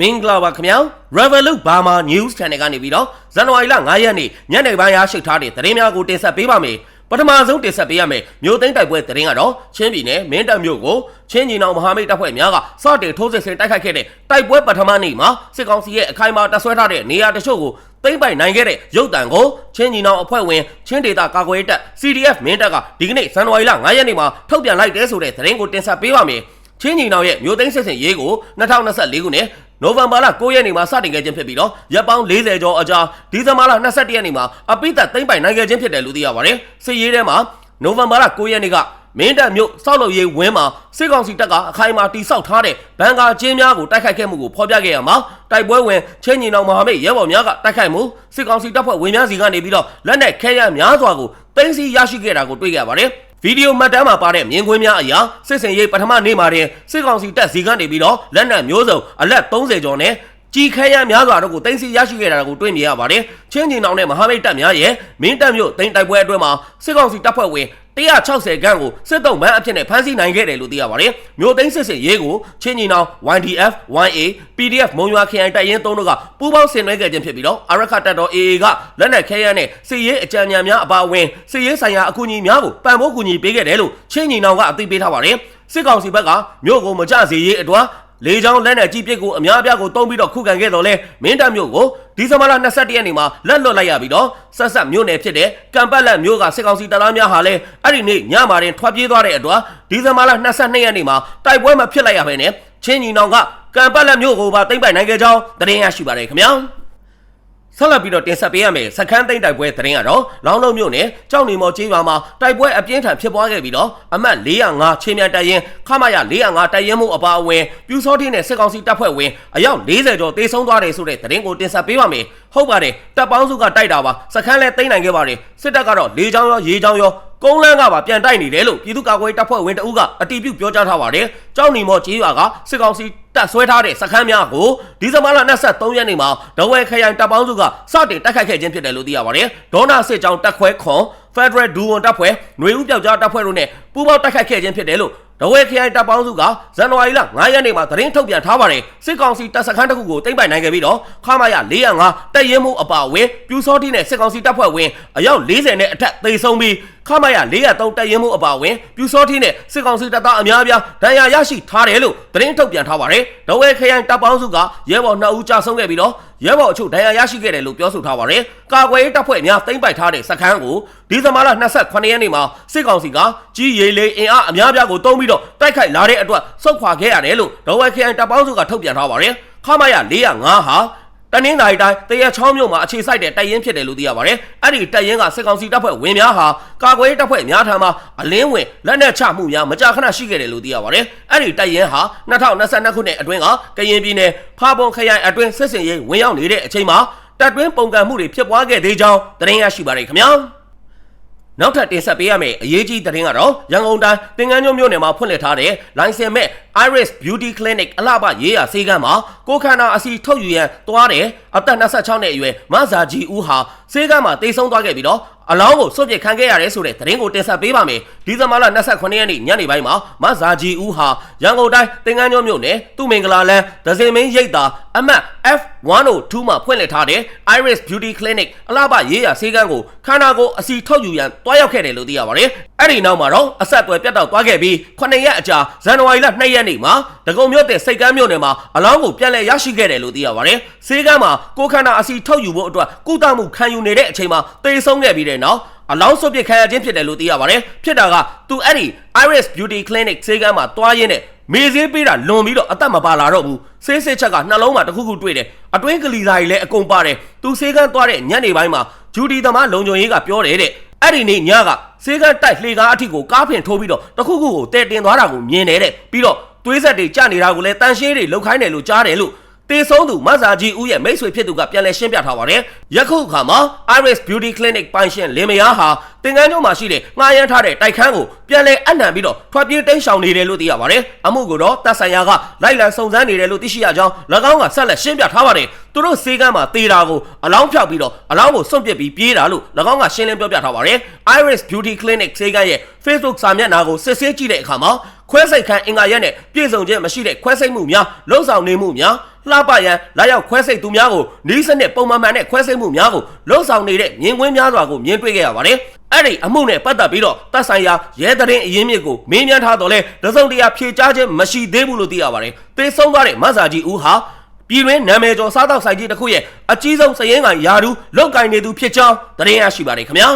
မင်္ဂလာပါခင်ဗျာ Revolut Burma News Channel ကနေပြီးတော့ဇန်နဝါရီလ9ရက်နေ့ညနေပိုင်းရရှိထားတဲ့သတင်းများကိုတင်ဆက်ပေးပါမယ်ပထမဆုံးတင်ဆက်ပေးရမယ်မြို့သိမ်းတိုက်ပွဲသတင်းကတော့ချင်းပြည်နယ်မင်းတပ်မြို့ကိုချင်းညီနောင်မဟာမိတ်တပ်ဖွဲ့များကစတင်ထိုးစစ်ဆင်တိုက်ခိုက်ခဲ့တဲ့တိုက်ပွဲပထမနေ့မှာစစ်ကောင်စီရဲ့အခိုင်အမာတပ်ဆွဲထားတဲ့နေရာတချို့ကိုသိမ်းပိုက်နိုင်ခဲ့တဲ့ရုပ်တံကိုချင်းညီနောင်အဖွဲ့ဝင်ချင်းဒေတာကာကွယ်ရေးတပ် CDF မင်းတပ်ကဒီကနေ့ဇန်နဝါရီလ9ရက်နေ့မှာထုတ်ပြန်လိုက်တဲ့ဆိုတဲ့သတင်းကိုတင်ဆက်ပေးပါမယ်ချင်းညီနောင်ရဲ့မြို့သိမ်းစစ်ဆင်ရေးကို2024ခုနှစ် နိုဝင်ဘာလ9ရက်နေ့မှာစတင်ခဲ့ခြင်းဖြစ်ပြီးတော့ရပ်ပေါင်း40ကျော်အကြာဒီဇင်ဘာလ21ရက်နေ့မှာအပိသက်သိမ့်ပိုင်နိုင်ခဲ့ခြင်းဖြစ်တယ်လို့သိရပါတယ်။စစ်ရေးထဲမှာနိုဝင်ဘာလ9ရက်နေ့ကမင်းတပ်မြို့စောက်လုပ်ရေးဝင်းမှာစစ်ကောင်စီတပ်ကအခိုင်အမာတိစောက်ထားတဲ့ဘန်ကာကျင်းများကိုတိုက်ခိုက်ခဲ့မှုကိုဖော်ပြခဲ့ရမှာတိုက်ပွဲဝင်ချင်းညီနောင်မဟာမိတ်ရဲဘော်များကတိုက်ခိုက်မှုစစ်ကောင်စီတပ်ဖွဲ့ဝင်များစီကနေပြီးတော့လက်နက်ခဲယမ်းများစွာကိုတင်းစီရရှိခဲ့တာကိုတွေ့ခဲ့ရပါတယ်။ ဗီဒီယိုမှတ်တမ်းမှာပါတဲ့မြင်ကွင်းများအရာစစ်စင်ရေးပထမနေ့မှာတင်စစ်ကောင်စီတပ်ဇီကနေပြီးတော့လက်နက်မျိုးစုံအလက်30ကျော်နဲ့ ကြီးခဲရန်များစွာတို့ကိုတင်စီရရှိခဲ့တာကိုတွေ့မြင်ရပါတယ်။ချင်းချင်းအောင်နဲ့မဟာမိတ်တပ်များရဲ့မင်းတပ်မျိုးတင်တိုက်ပွဲအတွင်းမှာစစ်ကောင်စီတပ်ဖွဲ့ဝင်160ခန်းကိုစစ်တုံးမန်းအဖြစ်နဲ့ဖမ်းဆီးနိုင်ခဲ့တယ်လို့သိရပါတယ်။မြို့သိမ်းစစ်စစ်ရေးကိုချင်းညီနောင် YDF 1A PDF မုံရွာခရိုင်တပ်ရင်း3တို့ကပူးပေါင်းဆင်နွှဲခဲ့ခြင်းဖြစ်ပြီးတော့အရခတ်တပ်တော် AA ကလက်နက်ခဲယမ်းနဲ့စစ်ရေးအကြံဉာဏ်များအပါအဝင်စစ်ရေးဆိုင်ရာအကူအညီများကိုပံ့ပိုးကူညီပေးခဲ့တယ်လို့ချင်းညီနောင်ကအသိပေးထားပါတယ်။စစ်ကောင်စီဘက်ကမြို့ကိုမကြစေရေးအတွက် လေကြောင်းလက်နက်ကြီးပစ်ကိုအများအပြားကိုတုံးပြီးတော့ခုခံခဲ့တော့လဲမင်းတပ်မြို့ကိုဒီဇင်ဘာလ22ရက်နေ့မှာလက်လွတ်လိုက်ရပြီးတော့ဆက်ဆက်မြို့နယ်ဖြစ်တဲ့ကံပတ်လက်မြို့ကစစ်ကောင်စီတပ်သားများဟာလဲအဲ့ဒီနေ့ညမာတင်ထွက်ပြေးသွားတဲ့အတွက်ဒီဇင်ဘာလ22ရက်နေ့မှာတိုက်ပွဲမဖြစ်လိုက်ရဘဲနဲ့ချင်းညီနောင်ကကံပတ်လက်မြို့ကိုပါသိမ့်ပိုင်နိုင်ခဲ့ကြောင်းသတင်းရရှိပါတယ်ခင်ဗျာ ဆက်လက်ပြီးတော့တင်ဆက်ပေးရမယ်စခန်းသိမ်းတိုက်ပွဲသတင်းကတော့လောင်းလုံးမြို့နယ်ကြောက်နေမော်ကျေးရွာမှာတိုက်ပွဲအပြင်းထန်ဖြစ်ပွားခဲ့ပြီးတော့အမှတ်405ချင်းမြန်တပ်ရင်းခမရ405တပ်ရင်းမှုအပါအဝင်ပြူစောတိနဲ့စစ်ကောင်စီတပ်ဖွဲ့ဝင်အယောက်40ကျော်တေဆုံးသွားတယ်ဆိုတဲ့သတင်းကိုတင်ဆက်ပေးပါမယ်ဟုတ်ပါတယ်တပ်ပေါင်းစုကတိုက်တာပါစခန်းလဲသိမ်းနိုင်ခဲ့ပါတယ်စစ်တပ်ကတော့လေကြောင်းရောရေကြောင်းရောကုန်းလန်းကပါပြန်တိုက်နေတယ်လို့ပြည်သူ့ကာကွယ်တပ်ဖွဲ့ဝင်တအုပ်ကအတီးပြုတ်ပြောကြားထားပါတယ်။ကြောက်နီမော်ကြီးရွာကစစ်ကောင်စီ တပ်ဆွဲထားတဲ့စခန်းများကိုဒီဇင်ဘာလ23ရက်နေ့မှာဒဝဲခရိုင်တပ်ပေါင်းစုကစတင်တိုက်ခိုက်ခဲ့ခြင်းဖြစ်တယ်လို့သိရပါတယ်။ဒေါနာစစ်ကြောင်းတပ်ခွဲခွန် Federal ဒူဝန်တပ်ဖွဲ့ຫນွေဦးပြောက်ကြားတပ်ဖွဲ့တို့နဲ့ပူးပေါင်းတိုက်ခိုက်ခဲ့ခြင်းဖြစ်တယ်လို့ဒဝဲခရိုင်တပ်ပေါင်းစုကဇန်နဝါရီလ9ရက်နေ့မှာသတင်းထုတ်ပြန်ထားပါတယ်စစ်ကောင်စီတပ်စခန်းတစ်ခုကိုသိမ်းပိုက်နိုင်ခဲ့ပြီးတော့ခမာရ405တပ်ရင်းမှုအပါအဝင်ပြူစောတိနဲ့စစ်ကောင်စီတပ်ဖွဲ့ဝင်အယောက်40နဲ့အထက်သေဆုံးပြီး ခမာရ403တပ်ရင်းမှုအပါအဝင်ပြူစောတိနဲ့စစ်ကောင်စီတပ်သားအများအပြားဒဏ်ရာရရှိထားတယ်လို့သတင်းထုတ်ပြန်ထားပါတယ်ဒဝဲခရိုင်တပ်ပေါင်းစုကရဲဘော်2ဦးကြာဆုံးခဲ့ပြီးတော့ရဲဘော်အချို့ဒဏ်ရာရရှိခဲ့တယ်လို့ပြောဆိုထားပါတယ်ကာကွယ်ရေးတပ်ဖွဲ့များသိမ်းပိုက်ထားတဲ့စခန်းကိုဒီဇင်ဘာလ28ရက်နေ့မှာစစ်ကောင်စီကကြီးရေလေအင်အားအများအပြားကိုတုံးပြီးတော့တိုက်ခိုက်လာတဲ့အတွက်စုခွာခဲ့ရတယ်လို့ဒဝဲခရိုင်တပ်ပေါင်းစုကထုတ်ပြန်ထားပါတယ်ခမာရ405ဟာ တနင်္သာရီတိုင်းတရချောင်းမြို့မှာအခြေစိုက်တဲ့တပ်ရင်းဖြစ်တယ်လို့သိရပါတယ်။အဲ့ဒီတပ်ရင်းကစစ်ကောင်စီတပ်ဖွဲ့ဝင်များဟာကာကွယ်ရေးတပ်ဖွဲ့များထံမှအလင်းဝင်လက်နက်ချမှုများမကြာခဏရှိခဲ့တယ်လို့သိရပါတယ်။အဲ့ဒီတပ်ရင်းဟာ2022ခုနှစ်အတွင်းကကရင်ပြည်နယ်ဖာပွန်ခရိုင်အတွင်းစစ်စင်ရေးဝင်ရောက်နေတဲ့အချိန်မှာတပ်တွင်းပုံကံမှုတွေဖြစ်ပွားခဲ့သေးကြောင်းသတင်းရရှိပါတယ်ခင်ဗျာ။ နောက်ထပ်တင်ဆက်ပေးရမယ့်အရေးကြီးသတင်းကတော့ရန်ကုန်တိုင်းသင်္ကန်းကျွန်းမြို့နယ်မှာဖွင့်လှစ်ထားတဲ့ license မဲ့ Iris Beauty Clinic အလှပရေးရာဆေးကမ်းမှာကိုခန္ဓာအစီထုတ်ယူရန်သွားတဲ့အသက်26နှစ်အရွယ်မဇာကြီးဦးဟာ ဆေးကမ်းမှာတိတ်ဆုံးသွားခဲ့ပြီးတော့အလောင်းကိုစွန့်ပစ်ခံခဲ့ရတယ်ဆိုတဲ့သတင်းကိုတင်ဆက်ပေးပါမယ်။ဒီဇင်ဘာလ29ရက်နေ့ညနေပိုင်းမှာမဇာကြီးဦးဟာရန်ကုန်တိုင်းတင်ကန်းကျွန်းမြို့နယ်သူမင်္ဂလာလမ်းဒဇင်မင်းရိပ်သာအမှတ် F102 မှာဖွင့်လှစ်ထားတဲ့ Iris Beauty Clinic အလှပရေးရာဆေးကမ်းကိုခန္ဓာကိုယ်အစီထုတ်ယူရန်တွားရောက်ခဲ့တယ်လို့သိရပါတယ်။အဲ့ဒီနောက်မှာတော့အဆက်အသွယ်ပြတ်တောက်သွားခဲ့ပြီး9ရက်အကြာဇန်နဝါရီလ2ရက်နေ့မှာဒဂုံမြို့တဲ့စိတ်ကမ်းမြို့နယ်မှာအလောင်းကိုပြန်လည်ရရှိခဲ့တယ်လို့သိရပါတယ်။ဆေးကမ်းမှာကိုခန္ဓာအစီထုတ်ယူဖို့အတွက်ကုသမှုခံယူနေတဲ့အချိန်မှာတေဆုံးခဲ့ပြီးတဲ့နောက်အလောင်းစွပ်ပစ်ခံရခြင်းဖြစ်တယ်လို့သိရပါတယ်ဖြစ်တာကသူအဲ့ဒီ Iris Beauty Clinic ဆေးကမ်းမှာတွားရင်းနဲ့မေးဆေးပေးတာလွန်ပြီးတော့အသက်မပါလာတော့ဘူးဆေးစစ်ချက်ကနှလုံးမှာတစ်ခုခုတွေ့တယ်အတွင်းကလီစာကြီးလည်းအကုန်ပါတယ်သူဆေးကမ်းသွားတဲ့ညနေပိုင်းမှာဂျူဒီသမားလုံခြုံရေးကပြောတယ်တဲ့အဲ့ဒီနေ့ညကဆေးကမ်းတိုက်လှေကားအထိကိုကားဖင်ထိုးပြီးတော့တစ်ခုခုကိုတဲတင်သွားတာကိုမြင်တယ်တဲ့ပြီးတော့သွေးဆက်တွေကျနေတာကိုလည်းတန်ရှင်းတွေလှုပ်ခိုင်းတယ်လို့ကြားတယ်လို့ တေဆုံးသူမဆာကြီးဦးရဲ့မိတ်ဆွေဖြစ်သူကပြန်လည်ရှင်းပြထားပါတယ်။ယခုအခါမှာ Iris Beauty Clinic ပိုင်ရှင်လင်မယားဟာတင်ကန်းကျွန်းမှာရှိတဲ့ငှားရမ်းထားတဲ့တိုက်ခန်းကိုပြန်လည်အနှံပြီးတော့ထွက်ပြေးတိမ်းရှောင်နေတယ်လို့သိရပါတယ်။အမှုကိုတော့တပ်ဆိုင်ရာကလိုက်လံစုံစမ်းနေတယ်လို့သိရှိရကြောင်း၎င်းကဆက်လက်ရှင်းပြထားပါတယ်။သူတို့စေကမ်းမှာတေတာကိုအလောင်းဖြောက်ပြီးတော့အလောင်းကိုစွန့်ပစ်ပြီးပြေးတာလို့၎င်းကရှင်းလင်းပြောပြထားပါတယ်။ Iris Beauty Clinic စေကမ်းရဲ့ Facebook စာမျက်နှာကိုစစ်ဆေးကြည့်တဲ့အခါမှာခွဲစိတ်ခန်းအင်္ဂါရက်နဲ့ပြည်စုံခြင်းမရှိတဲ့ခွဲစိတ်မှုများလုံဆောင်နေမှုများ လှပရန်လာရောက်ခွဲစိတ်သူများကိုနီးစနစ်ပုံမှန်မှန်နဲ့ခွဲစိတ်မှုများကိုလှုံ့ဆော်နေတဲ့မြင်ကွင်းများစွာကိုမြင်တွေ့ခဲ့ရပါတယ်အဲ့ဒီအမှုနဲ့ပတ်သက်ပြီးတော့တပ်ဆိုင်ရာရဲတရင်အရင်းမြစ်ကိုမေးမြန်းထားတော့လဲတစုံတရာဖြေကြားခြင်းမရှိသေးဘူးလို့သိရပါတယ်သေဆုံးသွားတဲ့မဆာကြီးဦးဟာပြည်တွင်းနာမည်ကျော်စားတောက်ဆိုင်ကြီးတစ်ခုရဲ့အကြီးဆုံးစည်ရင်းကယာဒူလောက်ကင်နေသူဖြစ်ကြောင်းသတင်းရရှိပါတယ်ခင်ဗျာ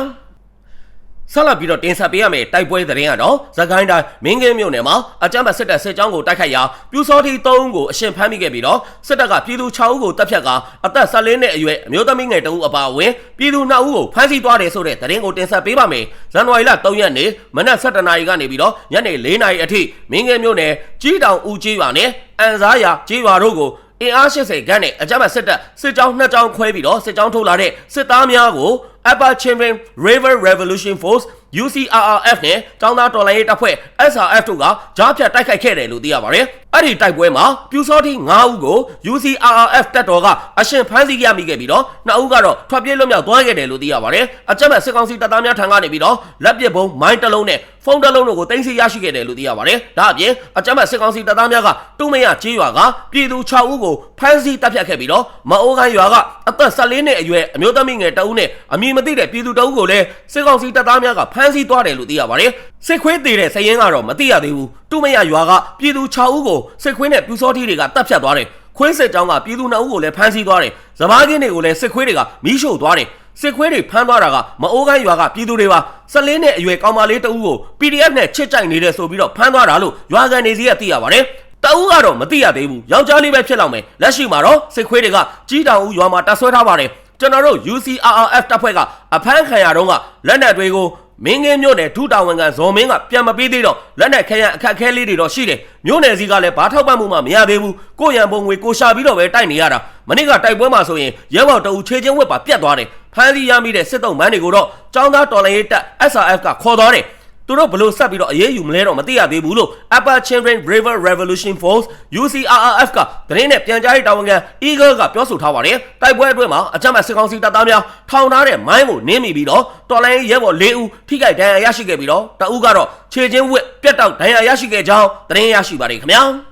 ဆက်လက်ပြီးတော့တင်ဆက်ပေးရမယ့်တိုက်ပွဲသတင်းကတော့သခိုင်းတိုင်းမင်းကင်းမြို့နယ်မှာအကြမ်းဖက်စစ်တပ်စစ်ကြောင်းကိုတိုက်ခိုက်ရာပြူစောတိ3ဦးကိုအရှင်ဖမ်းမိခဲ့ပြီးတော့စစ်တပ်ကပြည်သူ6ဦးကိုတပ်ဖြတ်ကအသက်14နှစ်အရွယ်အမျိုးသမီးငယ်တဦးအပါအဝင်ပြည်သူ2ဦးကိုဖမ်းဆီးသွားတယ်ဆိုတဲ့သတင်းကိုတင်ဆက်ပေးပါမယ်ဇန်နဝါရီလ3ရက်နေ့မနက်7:00နာရီကနေပြီးတော့ညနေ4:00နာရီအထိမင်းကင်းမြို့နယ်ကြီးတောင်ဦးကြီးရွာနဲ့အန်စားရွာကြီးရွာတို့ကို အင်အား80ခန်းနဲ့အကြမ်းဖက်စစ်တပ်စစ်ကြောင်းနှစ်ကြောင်းခွဲပြီးတော့စစ်ကြောင်းထုတ်လာတဲ့စစ်သားများကို Upper Children River Revolution Force UCRRF နဲ့တောင်းသားတော်လိုင်းရေးတပ်ဖွဲ့ SRF တို့ကကြားဖြတ်တိုက်ခိုက်ခဲ့တယ်လို့သိရပါတယ်။အဲ့ဒီတိုက်ပွဲမှာပြူစောတိ9ဦးကို UCRRF တပ်တော်ကအရှင်ဖမ်းဆီးရမိခဲ့ပြီးတော့2ဦးကတော့ထွက်ပြေးလွတ်မြောက်သွားခဲ့တယ်လို့သိရပါတယ်။အကြမ်းဖက်စစ်ကောင်စီတပ်သားများထံကနေပြီးတော့လက်ပစ်ဘုံမိုင်းတစ်လုံးနဲ့ ဖုန်းတစ်လုံးတို့ကိုတင်စီရရှိခဲ့တယ်လို့သိရပါတယ်။ဒါအပြင်အကြမ်းဖက်စစ်ကောင်စီတပ်သားများကတူမရကြေးရွာကပြည်သူ6ဦးကိုဖမ်းဆီးတပ်ဖြတ်ခဲ့ပြီးတော့မအိုးကိုင်းရွာကအသက်14နှစ်အရွယ်အမျိုးသမီးငယ်တဦးနဲ့အမည်မသိတဲ့ပြည်သူတဦးကိုလည်းစစ်ကောင်စီတပ်သားများကဖမ်းဆီးသွားတယ်လို့သိရပါတယ်။စစ်ခွေးသေးတဲ့စရင်ကတော့မသိရသေးဘူး။တူမရရွာကပြည်သူ6ဦးကိုစစ်ခွေးနဲ့ပြူစောထီတွေကတပ်ဖြတ်သွားတယ်။ခွေးစစ်ကြောင်းကပြည်သူ2ဦးကိုလည်းဖမ်းဆီးသွားတယ်။စပားကင်းတွေကိုလည်းစစ်ခွေးတွေကမီးရှို့သွားတယ်။ စစ်ခွေးတွေဖမ်းသွားတာကမအိုးကိုင်းရွာကပြည်သူတွေပါ14နှစ်အရွယ်ကောင်မလေးတဦးကို PDF နဲ့ချစ်ကြိုက်နေတဲ့ဆိုပြီးတော့ဖမ်းသွားတာလို့ရွာကန်နေစီကသိရပါတယ်။တအူးကတော့မသိရသေးဘူးယောက်ျားလေးပဲဖြစ်လောက်မယ်လက်ရှိမှာတော့စစ်ခွေးတွေကကြီးတောင်ဦးရွာမှာတပ်ဆွဲထားပါတယ်ကျွန်တော်တို့ UCRRF တပ်ဖွဲ့ကအဖမ်းခံရတော့ကလက်နက်တွေကိုမင်းငင်းမြို့နယ်ဒုတာဝန်ခံဇော်မင်းကပြန်မပေးသေးတော့လက်နက်ခဲရန်အခက်အခဲလေးတွေတော့ရှိတယ်မြို့နယ်စီကလည်းဘာထောက်ပံ့မှုမှမရသေးဘူးကိုရံပုံငွေကိုရှာပြီးတော့ပဲတိုက်နေရတာမနေ့ကတိုက်ပွဲမှာဆိုရင်ရဲဘော်တအူခြေချင်းဝက်ပါပြတ်သွားတယ် ဖမ်းဆီးရမိတဲ့စစ်တုံးမန်းတွေကိုတော့ចောင်းသားတော်လိုင်းရေးတပ် SRF ကခေါ်သွားတယ်သူတို့ဘလို့ဆက်ပြီးတော့အရေးယူမလဲတော့မသိရသေးဘူးလို့ Upper Children River Revolution Force UCRRF ကသတင်းနဲ့ပြန်ကြားရေးတာဝန်ခံ Eagle ကပြောဆိုထားပါတယ်တိုက်ပွဲအတွင်းမှာအကြမ်းဖက်စစ်ကောင်စီတပ်သားများထောင်ထားတဲ့မိုင်းကိုနင်းမိပြီးတော့တော်လိုင်းရဲဘော်၄ဦးထိခိုက်ဒဏ်ရာရရှိခဲ့ပြီးတော့တဦးကတော့ခြေချင်းဝက်ပြတ်တောက်ဒဏ်ရာရရှိခဲ့ကြောင်းသတင်းရရှိပါတယ်ခင်ဗျာ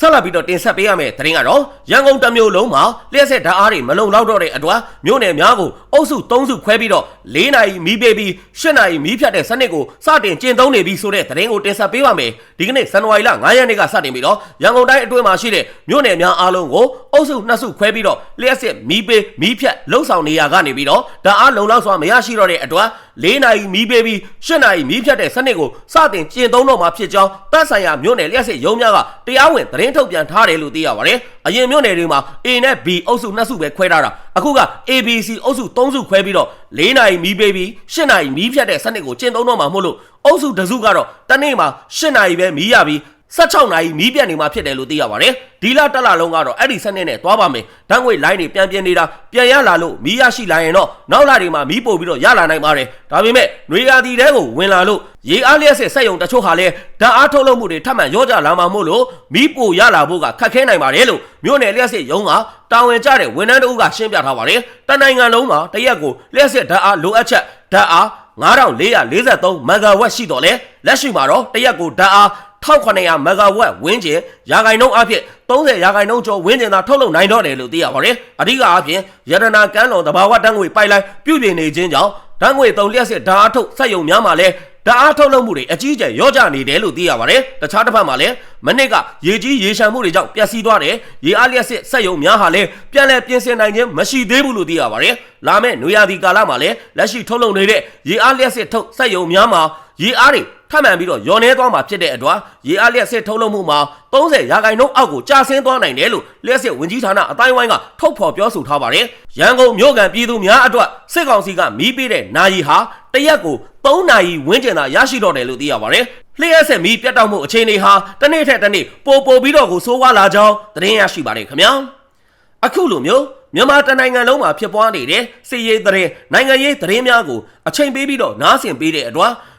ဆက်လက်ပြီးတော့တင်ဆက်ပေးရမယ့်သတင်းကတော့ရန်ကုန်တမျိုးလုံးမှာလျှက်ဆက်ဓာတ်အားတွေမလုံလောက်တော့တဲ့အတွက်မြို့နယ်များကိုအုပ်စု၃စုခွဲပြီးတော့၄နာရီမီးပေးပြီး၈နာရီမီးဖြတ်တဲ့စနစ်ကိုစတင်ကျင့်သုံးနေပြီဆိုတဲ့သတင်းကိုတင်ဆက်ပေးပါမယ်ဒီကနေ့ဇန်နဝါရီလ9ရက်နေ့ကစတင်ပြီးတော့ရန်ကုန်တိုင်းအတွင်းမှာရှိတဲ့မြို့နယ်များအားလုံးကိုအုပ်စု၂စုခွဲပြီးတော့လျှက်ဆက်မီးပေးမီးဖြတ်လှုပ်ဆောင်နေရကနေပြီးတော့ဓာတ်အားလုံလောက်စွာမရရှိတော့တဲ့အတွက်၄နာရီမီးပေးပြီး၈နာရီမီးဖြတ်တဲ့စနစ်ကိုစတင်ကျင့်သုံးတော့မှာဖြစ်ကြောင်းတပ်ဆိုင်ရာမြို့နယ်လျှက်စစ်ရုံးများကတရားဝင်သတင်းထုတ်ပြန်ထားတယ်လို့သိရပါတယ်။အရင်မြို့နယ်တွေမှာ A နဲ့ B အုပ်စုနှစ်စုပဲခွဲထားတာအခုက ABC အုပ်စု၃စုခွဲပြီးတော့၄နာရီမီးပေးပြီး၈နာရီမီးဖြတ်တဲ့စနစ်ကိုကျင့်သုံးတော့မှာမို့လို့အုပ်စုတစ်စုကတော့တနေ့မှာ၈နာရီပဲမီးရပြီး 16နာရီမီးပြတ်နေမှာဖြစ်တယ်လို့သိရပါတယ်။ဒီလတက်လာလုံးကတော့အဲ့ဒီစနစ်နဲ့သွားပါမယ်။ဓာတ်ငွေလိုင်းတွေပြန်ပြင်းနေတာပြန်ရလာလို့မီးရရှိလာရင်တော့နောက်လာတွေမှာမီးပို့ပြီးတော့ရလာနိုင်ပါတယ်။ဒါပေမဲ့ຫນွေရာသီတဲကိုဝင်လာလို့ရေအားလျက်စစ်စက်ယုံတချို့ဟာလဲဓာတ်အားထုတ်လုပ်မှုတွေထပ်မံရောကြလာမှာမို့လို့မီးပို့ရလာဖို့ကခက်ခဲနိုင်ပါတယ်လို့မြို့နယ်လျက်စစ်ရုံးကတာဝန်ကျတဲ့ဝန်ထမ်းတို့ကရှင်းပြထားပါတယ်။တနိုင်ငံလုံးမှာတရက်ကိုလျက်စစ်ဓာတ်အားလိုအပ်ချက်ဓာတ်အား9443မဂါဝက်ရှိတော့လေလက်ရှိမှာတော့တရက်ကိုဓာတ်အား 1900မဂါဝက်ဝန်းကျင်ရာခိုင်နှုန်းအဖြစ်30ရာခိုင်နှုန်းကျော်ဝန်းကျင်သာထုတ်လုပ်နိုင်တော့တယ်လို့သိရပါတယ်။အဓိကအဖြစ်ရတနာကမ်းလွန်တဘာဝတန်းငွေပိုက်လိုင်းပြုပြင်နေခြင်းကြောင့်တန်းငွေသုံးလျက်စစ်ဓာတ်အားထုတ်စက်ယုံများမှာလဲဓာတ်အားထုတ်လုပ်မှုတွေအကြီးအကျယ်ရောကြနေတယ်လို့သိရပါတယ်။တခြားတစ်ဖက်မှာလည်းမနစ်ကရေကြီးရေရှမ်းမှုတွေကြောင့်ပျက်စီးသွားတယ်။ရေအားလျက်စစ်စက်ယုံများဟာလည်းပြန်လည်ပြင်ဆင်နိုင်ခြင်းမရှိသေးဘူးလို့သိရပါတယ်။လာမယ့်နွေရာသီကာလမှာလည်းလက်ရှိထုတ်လုပ်နေတဲ့ရေအားလျက်စစ်ထုတ်စက်ယုံများမှာရေအားတွေ ထပ်မံပြီးတော့ယော်နေသွားမှာဖြစ်တဲ့အတွက်ရေအားလျက်စစ်ထုတ်လုပ်မှုမှာ30ရာခိုင်နှုန်းအောက်ကိုကျဆင်းသွားနိုင်တယ်လို့လျက်စစ်ဝင်ကြီးဌာနအတိုင်းဝိုင်းကထုတ်ဖော်ပြောဆိုထားပါတယ်။ရန်ကုန်မြို့ကန်ပြည်သူများအတွက်စစ်ကောင်စီကမီးပေးတဲ့နာရီဟာတရက်ကို3နာရီဝန်းကျင်သာရရှိတော့တယ်လို့သိရပါတယ်။လျှက်စစ်မီးပြတ်တောက်မှုအခြေအနေဟာတစ်နေ့ထက်တစ်နေ့ပိုပိုပြီးတော့ကိုဆိုးဝါးလာကြောင်းသတင်းရရှိပါတယ်ခင်ဗျာ။အခုလိုမျိုးမြန်မာတနိုင်ငံလုံးမှာဖြစ်ပွားနေတဲ့စစ်ရေးသတင်းနိုင်ငံရေးသတင်းများကိုအချိန်ပေးပြီးတော့နားဆင်ပေးတဲ့အတွက်